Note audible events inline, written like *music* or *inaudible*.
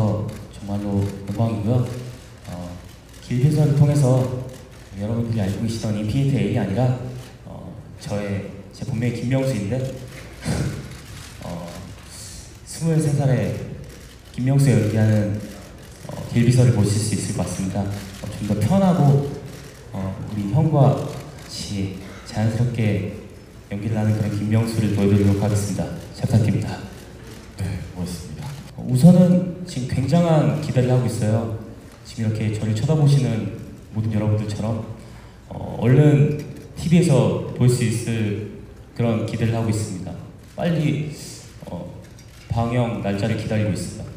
해주셔서 정말로 영광이고요. 어, 길비서를 통해서 여러분들이 알고 계시던 이 PTA 아니라 어, 저의 제 본명이 김명수인데 *laughs* 어, 23살에 김명수 연기하는 어, 길비서를 보실 수 있을 것 같습니다. 어, 좀더 편하고 어, 우리 형과 같이 자연스럽게 연기를 하는 그런 김명수를 보여드리도록 하겠습니다. 부탁드립니다. 우선은 지금 굉장한 기대를 하고 있어요. 지금 이렇게 저를 쳐다보시는 모든 여러분들처럼 어, 얼른 TV에서 볼 수 있을 그런 기대를 하고 있습니다. 빨리 어, 방영 날짜를 기다리고 있습니다.